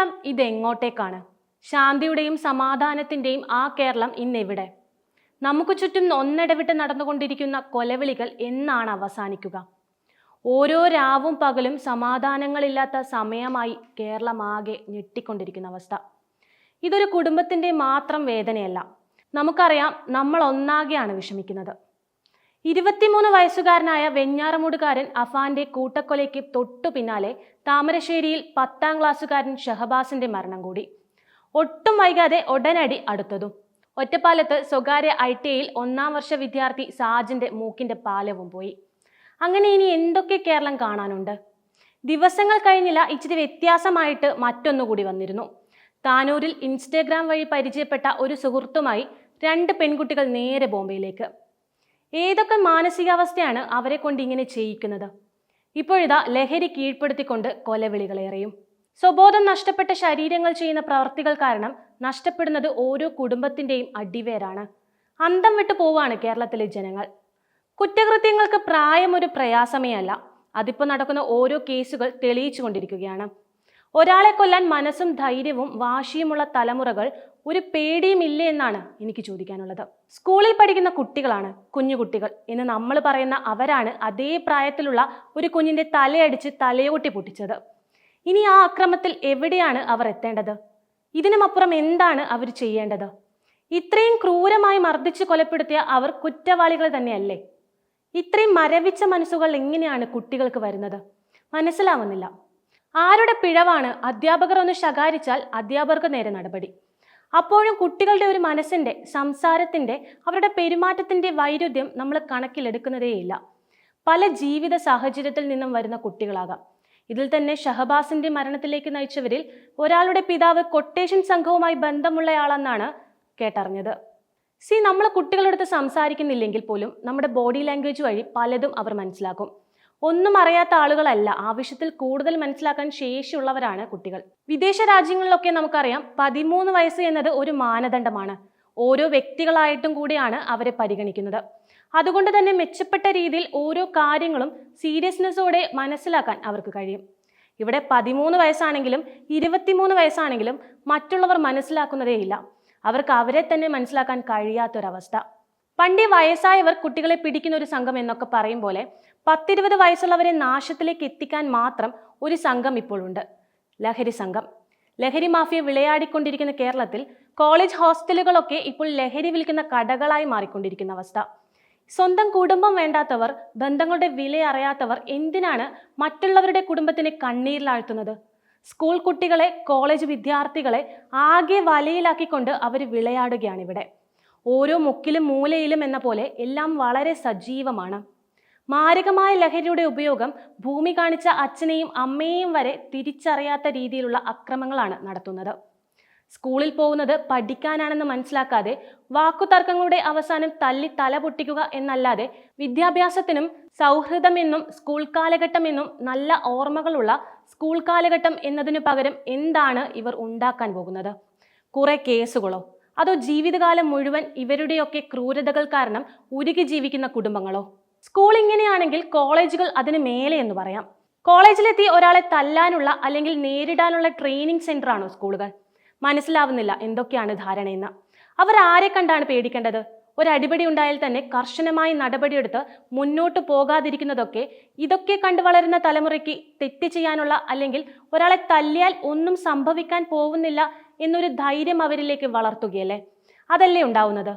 കേരളം ഇതെങ്ങോട്ടേക്കാണ്? ശാന്തിയുടെയും സമാധാനത്തിന്റെയും ആ കേരളം ഇന്നെവിടെ? നമുക്ക് ചുറ്റും ഒന്നിടവിട്ട് നടന്നുകൊണ്ടിരിക്കുന്ന കൊലവിളികൾ എന്നാണ് അവസാനിക്കുക. ഓരോ രാവും പകലും സമാധാനങ്ങളില്ലാത്ത സമയമായി കേരളമാകെ ഞെട്ടിക്കൊണ്ടിരിക്കുന്ന അവസ്ഥ. ഇതൊരു കുടുംബത്തിന്റെ മാത്രം വേദനയല്ല. നമുക്കറിയാം നമ്മൾ ഒന്നാകെയാണ് വിഷമിക്കുന്നത്. ഇരുപത്തിമൂന്ന് വയസ്സുകാരനായ വെഞ്ഞാറമൂടുകാരൻ അഫാന്റെ കൂട്ടക്കൊലയ്ക്ക് തൊട്ടു പിന്നാലെ താമരശ്ശേരിയിൽ പത്താം ക്ലാസ്സുകാരൻ ഷഹബാസിന്റെ മരണം കൂടി. ഒട്ടും വൈകാതെ ഉടനടി അടുത്തതും. ഒറ്റപ്പാലത്ത് സ്വകാര്യ ഐ ടി ഐയിൽ ഒന്നാം വർഷ വിദ്യാർത്ഥി സാജിന്റെ മൂക്കിന്റെ പാലവും പോയി. അങ്ങനെ ഇനി എന്തൊക്കെ കേരളം കാണാനുണ്ട്? ദിവസങ്ങൾ കഴിഞ്ഞില്ല ഇച്ചിരി വ്യത്യാസമായിട്ട് മറ്റൊന്നുകൂടി വന്നിരുന്നു. താനൂരിൽ ഇൻസ്റ്റഗ്രാം വഴി പരിചയപ്പെട്ട ഒരു സുഹൃത്തുമായി രണ്ട് പെൺകുട്ടികൾ നേരെ ബോംബെയിലേക്ക്. ഏതൊക്കെ മാനസികാവസ്ഥയാണ് അവരെ കൊണ്ട് ഇങ്ങനെ ചെയ്യിക്കുന്നത്? ഇപ്പോഴിതാ ലഹരി കീഴ്പ്പെടുത്തിക്കൊണ്ട് കൊലവിളികളേറെയും സ്വബോധം നഷ്ടപ്പെട്ട ശരീരങ്ങൾ ചെയ്യുന്ന പ്രവർത്തികൾ കാരണം നഷ്ടപ്പെടുന്നത് ഓരോ കുടുംബത്തിന്റെയും അടിവേരാണ്. അന്തം വിട്ടു പോവാണ് കേരളത്തിലെ ജനങ്ങൾ. കുറ്റകൃത്യങ്ങൾക്ക് പ്രായം ഒരു പ്രയാസമേ അല്ല അതിപ്പോൾ നടക്കുന്ന ഓരോ കേസുകൾ തെളിയിച്ചു കൊണ്ടിരിക്കുകയാണ്. ഒരാളെ കൊല്ലാൻ മനസ്സും ധൈര്യവും വാശിയുമുള്ള തലമുറകൾ ഒരു പേടിയും ഇല്ല എന്നാണ് എനിക്ക് ചോദിക്കാനുള്ളത്. സ്കൂളിൽ പഠിക്കുന്ന കുട്ടികളാണ് കുഞ്ഞു കുട്ടികൾ എന്ന് നമ്മൾ പറയുന്ന അവരാണ് അതേ പ്രായത്തിലുള്ള ഒരു കുഞ്ഞിന്റെ തലയടിച്ച് തലയോട്ടി പൊട്ടിച്ചത്. ഇനി ആ അക്രമത്തിൽ എവിടെയാണ് അവർ എത്തേണ്ടത്? ഇതിനുമപ്പുറം എന്താണ് അവർ ചെയ്യേണ്ടത്? ഇത്രയും ക്രൂരമായി മർദ്ദിച്ച് കൊലപ്പെടുത്തിയ അവർ കുറ്റവാളികൾ തന്നെയല്ലേ? ഇത്രയും മരവിച്ച മനസ്സുകൾ എങ്ങനെയാണ് കുട്ടികൾക്ക് വരുന്നത്? മനസ്സിലാവുന്നില്ല. ആരുടെ പിഴവാണ് അധ്യാപകർ ഒന്ന് ശകാരിച്ചാൽ അധ്യാപകർക്ക് നേരെ നടപടി. അപ്പോഴും കുട്ടികളുടെ ഒരു മനസ്സിന്റെ സംസാരത്തിന്റെ അവരുടെ പെരുമാറ്റത്തിന്റെ വൈരുദ്ധ്യം നമ്മൾ കണക്കിലെടുക്കുന്നതേയില്ല. പല ജീവിത സാഹചര്യത്തിൽ നിന്നും വരുന്ന കുട്ടികളാകാം. ഇതിൽ തന്നെ ഷഹബാസിന്റെ മരണത്തിലേക്ക് നയിച്ചവരിൽ ഒരാളുടെ പിതാവ് കൊട്ടേഷൻ സംഘവുമായി ബന്ധമുള്ളയാളെന്നാണ് കേട്ടറിഞ്ഞത്. സി നമ്മൾ കുട്ടികളെടുത്ത് സംസാരിക്കുന്നില്ലെങ്കിൽ പോലും നമ്മുടെ ബോഡി ലാംഗ്വേജ് വഴി പലതും അവർ മനസ്സിലാക്കും. ഒന്നും അറിയാത്ത ആളുകളല്ല. ആവശ്യത്തിൽ കൂടുതൽ മനസ്സിലാക്കാൻ ശേഷിയുള്ളവരാണ് കുട്ടികൾ. വിദേശ രാജ്യങ്ങളിലൊക്കെ നമുക്കറിയാം പതിമൂന്ന് വയസ്സ് എന്നത് ഒരു മാനദണ്ഡമാണ്. ഓരോ വ്യക്തികളായിട്ടും കൂടിയാണ് അവരെ പരിഗണിക്കുന്നത്. അതുകൊണ്ട് തന്നെ മെച്ചപ്പെട്ട രീതിയിൽ ഓരോ കാര്യങ്ങളും സീരിയസ്നെസ്സോടെ മനസ്സിലാക്കാൻ അവർക്ക് കഴിയും. ഇവിടെ പതിമൂന്ന് വയസ്സാണെങ്കിലും ഇരുപത്തിമൂന്ന് വയസ്സാണെങ്കിലും മറ്റുള്ളവർ മനസ്സിലാക്കുന്നതേയില്ല. അവർക്ക് അവരെ തന്നെ മനസ്സിലാക്കാൻ കഴിയാത്തൊരവസ്ഥ. പണ്ടേ വയസ്സായവർ കുട്ടികളെ പിടിക്കുന്ന ഒരു സംഘം എന്നൊക്കെ പറയും പോലെ പത്തിരുപത് വയസ്സുള്ളവരെ നാശത്തിലേക്ക് എത്തിക്കാൻ മാത്രം ഒരു സംഘം ഇപ്പോഴുണ്ട് ലഹരി സംഘം. ലഹരി മാഫിയ വിളയാടിക്കൊണ്ടിരിക്കുന്ന കേരളത്തിൽ കോളേജ് ഹോസ്റ്റലുകളൊക്കെ ഇപ്പോൾ ലഹരി വിൽക്കുന്ന കടകളായി മാറിക്കൊണ്ടിരിക്കുന്ന അവസ്ഥ. സ്വന്തം കുടുംബം വേണ്ടാത്തവർ ബന്ധങ്ങളുടെ വില അറിയാത്തവർ എന്തിനാണ് മറ്റുള്ളവരുടെ കുടുംബത്തിനെ കണ്ണീരിലാഴ്ത്തുന്നത് സ്കൂൾ കുട്ടികളെ കോളേജ് വിദ്യാർത്ഥികളെ ആകെ വലയിലാക്കിക്കൊണ്ട് അവർ വിളയാടുകയാണ് ഇവിടെ. ഓരോ മുക്കിലും മൂലയിലും എന്ന പോലെ എല്ലാം വളരെ സജീവമാണ്. മാരകമായ ലഹരിയുടെ ഉപയോഗം ഭൂമി കാണിച്ച അച്ഛനെയും അമ്മയെയും വരെ തിരിച്ചറിയാത്ത രീതിയിലുള്ള അക്രമങ്ങളാണ് നടത്തുന്നത്. സ്കൂളിൽ പോകുന്നത് പഠിക്കാനാണെന്ന് മനസ്സിലാക്കാതെ വാക്കുതർക്കങ്ങളുടെ അവസാനം തല്ലി തല പൊട്ടിക്കുക എന്നല്ലാതെ വിദ്യാഭ്യാസത്തിനും സൗഹൃദമെന്നും സ്കൂൾ കാലഘട്ടമെന്നും നല്ല ഓർമ്മകളുള്ള സ്കൂൾ കാലഘട്ടം എന്നതിനു പകരം എന്താണ് ഇവർ ഉണ്ടാക്കാൻ പോകുന്നത്? കുറെ കേസുകളോ? അതോ ജീവിതകാലം മുഴുവൻ ഇവരുടെയൊക്കെ ക്രൂരതകൾ കാരണം ഉരുകി ജീവിക്കുന്ന കുടുംബങ്ങളോ? സ്കൂൾ ഇങ്ങനെയാണെങ്കിൽ കോളേജുകൾ അതിന് മേലെ എന്ന് പറയാം. കോളേജിലെത്തി ഒരാളെ തല്ലാനുള്ള അല്ലെങ്കിൽ നേരിടാനുള്ള ട്രെയിനിങ് ആണോ സ്കൂളുകൾ? മനസ്സിലാവുന്നില്ല എന്തൊക്കെയാണ് ധാരണയെന്ന്. അവർ ആരെ കണ്ടാണ് പേടിക്കേണ്ടത്? ഒരടിപടി ഉണ്ടായാൽ തന്നെ കർശനമായി നടപടിയെടുത്ത് മുന്നോട്ട് പോകാതിരിക്കുന്നതൊക്കെ ഇതൊക്കെ കണ്ടു വളരുന്ന തലമുറയ്ക്ക് തെറ്റ് ചെയ്യാനുള്ള അല്ലെങ്കിൽ ഒരാളെ തല്ലിയാൽ ഒന്നും സംഭവിക്കാൻ പോകുന്നില്ല എന്നൊരു ധൈര്യം അവരിലേക്ക് വളർത്തുകയല്ലേ? അതല്ലേ ഉണ്ടാവുന്നത്?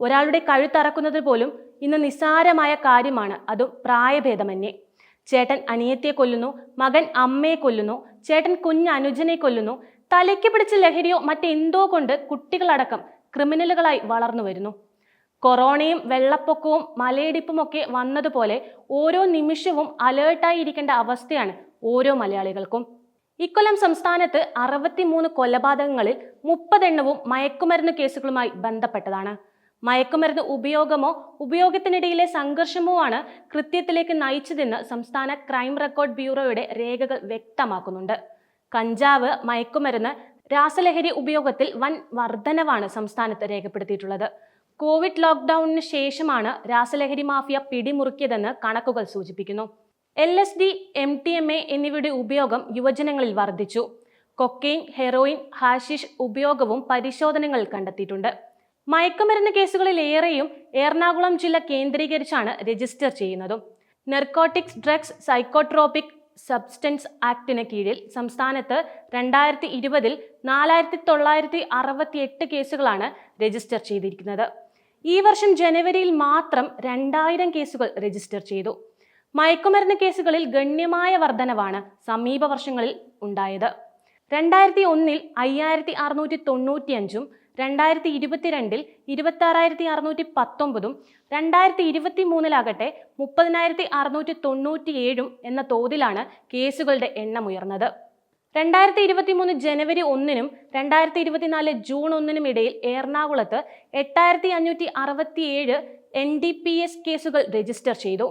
ഒരാളുടെ കഴുത്തറക്കുന്നത് പോലും ഇന്ന് നിസ്സാരമായ കാര്യമാണ്. അതും പ്രായഭേദമന്യേ. ചേട്ടൻ അനിയത്തിയെ കൊല്ലുന്നു മകൻ അമ്മയെ കൊല്ലുന്നു ചേട്ടൻ കുഞ്ഞ് അനുജനെ കൊല്ലുന്നു തലയ്ക്ക് പിടിച്ച ലഹരിയോ മറ്റെന്തോ കൊണ്ട് കുട്ടികളടക്കം ക്രിമിനലുകളായി വളർന്നു വരുന്നു. കൊറോണയും വെള്ളപ്പൊക്കവും മലയിടിപ്പും ഒക്കെ വന്നതുപോലെ ഓരോ നിമിഷവും അലേർട്ടായി ഇരിക്കേണ്ട അവസ്ഥയാണ് ഓരോ മലയാളികൾക്കും. ഇക്കൊല്ലം സംസ്ഥാനത്ത് അറുപത്തിമൂന്ന് കൊലപാതകങ്ങളിൽ മുപ്പതെണ്ണവും മയക്കുമരുന്ന് കേസുകളുമായി ബന്ധപ്പെട്ടതാണ്. മയക്കുമരുന്ന് ഉപയോഗമോ ഉപയോഗത്തിനിടയിലെ സംഘർഷമോ ആണ് കൃത്യത്തിലേക്ക് നയിച്ചതെന്ന് സംസ്ഥാന ക്രൈം റെക്കോർഡ് ബ്യൂറോയുടെ രേഖകൾ വ്യക്തമാക്കുന്നുണ്ട്. കഞ്ചാവ് മയക്കുമരുന്ന് രാസലഹരി ഉപയോഗത്തിൽ വൻ വർധനവാണ് സംസ്ഥാനത്ത് രേഖപ്പെടുത്തിയിട്ടുള്ളത്. കോവിഡ് ലോക്ക്ഡൌണിന് ശേഷമാണ് രാസലഹരി മാഫിയ പിടിമുറുക്കിയതെന്ന് കണക്കുകൾ സൂചിപ്പിക്കുന്നു. L S D M T M A എന്നിവയുടെ ഉപയോഗം യുവജനങ്ങളിൽ വർദ്ധിച്ചു. കൊക്കെയിൻ ഹെറോയിൻ ഹാഷിഷ് ഉപയോഗവും പരിശോധനകളിൽ കണ്ടെത്തിയിട്ടുണ്ട്. മയക്കുമരുന്ന് കേസുകളിൽ ഏറെയും എറണാകുളം ജില്ല കേന്ദ്രീകരിച്ചാണ് രജിസ്റ്റർ ചെയ്യുന്നതും. നെർക്കോട്ടിക്സ് ഡ്രഗ്സ് സൈക്കോട്രോപിക് സബ്സ്റ്റൻസ് ആക്ടിന് കീഴിൽ സംസ്ഥാനത്ത് രണ്ടായിരത്തി ഇരുപതിൽ നാലായിരത്തി തൊള്ളായിരത്തി അറുപത്തി എട്ട് കേസുകളാണ് രജിസ്റ്റർ ചെയ്തിരിക്കുന്നത്. ഈ വർഷം ജനുവരിയിൽ മാത്രം രണ്ടായിരം കേസുകൾ രജിസ്റ്റർ ചെയ്തു. മയക്കുമരുന്ന് കേസുകളിൽ ഗണ്യമായ വർധനവാണ് സമീപ വർഷങ്ങളിൽ ഉണ്ടായത്. രണ്ടായിരത്തി ഒന്നിൽ അയ്യായിരത്തി അറുന്നൂറ്റി തൊണ്ണൂറ്റിയഞ്ചും രണ്ടായിരത്തി ഇരുപത്തിരണ്ടിൽ ഇരുപത്തി ആറായിരത്തി അറുന്നൂറ്റി പത്തൊമ്പതും രണ്ടായിരത്തി ഇരുപത്തി മൂന്നിലാകട്ടെ മുപ്പതിനായിരത്തി അറുന്നൂറ്റി തൊണ്ണൂറ്റിയേഴും എന്ന തോതിലാണ് കേസുകളുടെ എണ്ണം ഉയർന്നത്. രണ്ടായിരത്തി ഇരുപത്തി മൂന്ന് ജനുവരി ഒന്നിനും രണ്ടായിരത്തി ഇരുപത്തിനാല് ജൂൺ ഒന്നിനും ഇടയിൽ എറണാകുളത്ത് എട്ടായിരത്തി അഞ്ഞൂറ്റി അറുപത്തിയേഴ് എൻ ഡി പി എസ് കേസുകൾ രജിസ്റ്റർ ചെയ്തു.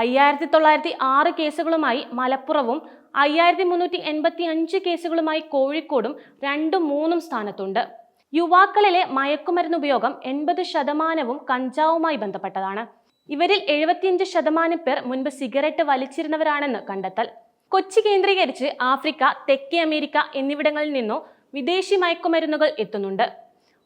അയ്യായിരത്തി തൊള്ളായിരത്തി ആറ് കേസുകളുമായി മലപ്പുറവും അയ്യായിരത്തി മുന്നൂറ്റി എൺപത്തി അഞ്ച് കേസുകളുമായി കോഴിക്കോടും രണ്ടും മൂന്നും സ്ഥാനത്തുണ്ട്. യുവാക്കളിലെ മയക്കുമരുന്ന് ഉപയോഗം എൺപത് ശതമാനവും കഞ്ചാവുമായി ബന്ധപ്പെട്ടതാണ്. ഇവരിൽ എഴുപത്തിയഞ്ച് ശതമാനം പേർ മുൻപ് സിഗരറ്റ് വലിച്ചിരുന്നവരാണെന്ന് കണ്ടെത്തൽ. കൊച്ചി കേന്ദ്രീകരിച്ച് ആഫ്രിക്ക തെക്കേ അമേരിക്ക എന്നിവിടങ്ങളിൽ നിന്നും വിദേശി മയക്കുമരുന്നുകൾ എത്തുന്നുണ്ട്.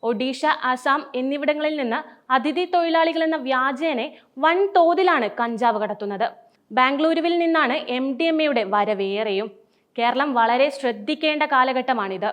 ഒഡീഷ ആസാം എന്നിവിടങ്ങളിൽ നിന്ന് അതിഥി തൊഴിലാളികൾ എന്ന വ്യാജേനെ വൻ തോതിലാണ് കഞ്ചാവ് കടത്തുന്നത്. ബാംഗ്ലൂരുവിൽ നിന്നാണ് എം ഡി എം എയുടെ വരവേറെയും. കേരളം വളരെ ശ്രദ്ധിക്കേണ്ട കാലഘട്ടമാണിത്.